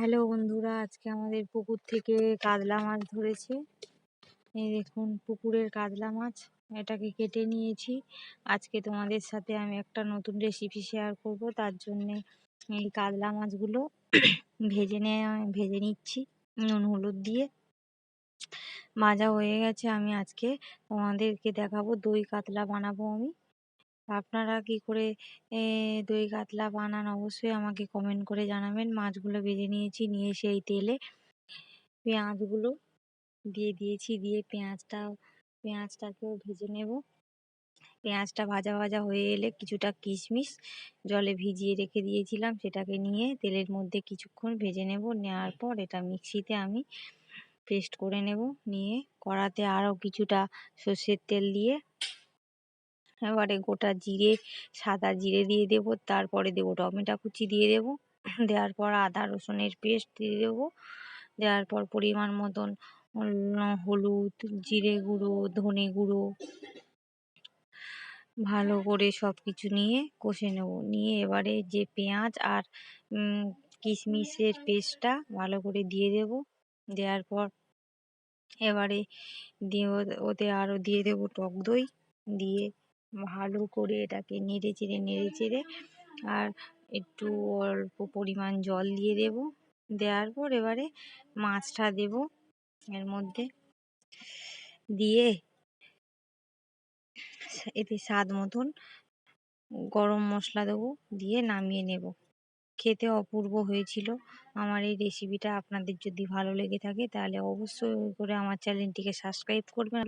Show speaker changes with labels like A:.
A: Hello বন্ধুরা, আজকে আমাদের পুকুর থেকে কাতলা মাছ ধরেছে। এই দেখুন, পুকুরের কাতলা মাছ, এটাকে কেটে নিয়েছি। আজকে তোমাদের সাথে আমি একটা নতুন রেসিপি শেয়ার করব, তার জন্যে এই কাতলা মাছগুলো ভেজে নেওয়া ভেজে নিচ্ছি, নুন, হলুদ দিয়ে। ভাজা হয়ে গেছে, আমি আজকে তোমাদেরকে দেখাবো দই কাতলা বানাবো আমি। আপনারা কি করে দই কাতলা বানান অবশ্যই আমাকে কমেন্ট করে জানাবেন। মাছগুলো ভেজে নিয়েছি, নিয়ে সেই তেলে পেঁয়াজগুলো দিয়ে দিয়েছি, দিয়ে পেঁয়াজটা পেঁয়াজটাকেও ভেজে নেব। পেঁয়াজটা ভাজা ভাজা হয়ে এলে কিছুটা কিশমিশ জলে ভিজিয়ে রেখে দিয়েছিলাম, সেটাকে নিয়ে তেলের মধ্যে কিছুক্ষণ ভেজে নেব। নেওয়ার পর এটা মিক্সিতে আমি পেস্ট করে নেব। নিয়ে কড়াতে আরও কিছুটা সর্ষের তেল দিয়ে এবারে গোটা জিরে, সাদা জিরে দিয়ে দেবো, তারপরে দেবো টমেটো কুচি দিয়ে দেবো, দেওয়ার পর আদা রসুনের পেস্ট দিয়ে দেবো, দেওয়ার পর পরিমাণ মতন হলুদ, জিরে গুঁড়ো, ধনে গুঁড়ো, ভালো করে সব কিছু নিয়ে কষে নেব। নিয়ে এবারে যে পেঁয়াজ আর কিশমিশের পেস্টটা ভালো করে দিয়ে দেব, দেওয়ার পর এবারে দিয়ে ওতে আরও দিয়ে দেবো টক দই, দিয়ে ভালো করে এটাকে নেড়ে চেড়ে নেড়ে চেড়ে আর একটু অল্প পরিমাণ জল দিয়ে দেব। দেওয়ার পর এবারে মাছটা দেব এর মধ্যে। দিয়ে এতে স্বাদ মতন গরম মশলা দেবো, দিয়ে নামিয়ে নেব। খেতে অপূর্ব হয়েছিল। আমার এই রেসিপিটা আপনাদের যদি ভালো লেগে থাকে তাহলে অবশ্যই করে আমার চ্যানেলটিকে সাবস্ক্রাইব করবেন।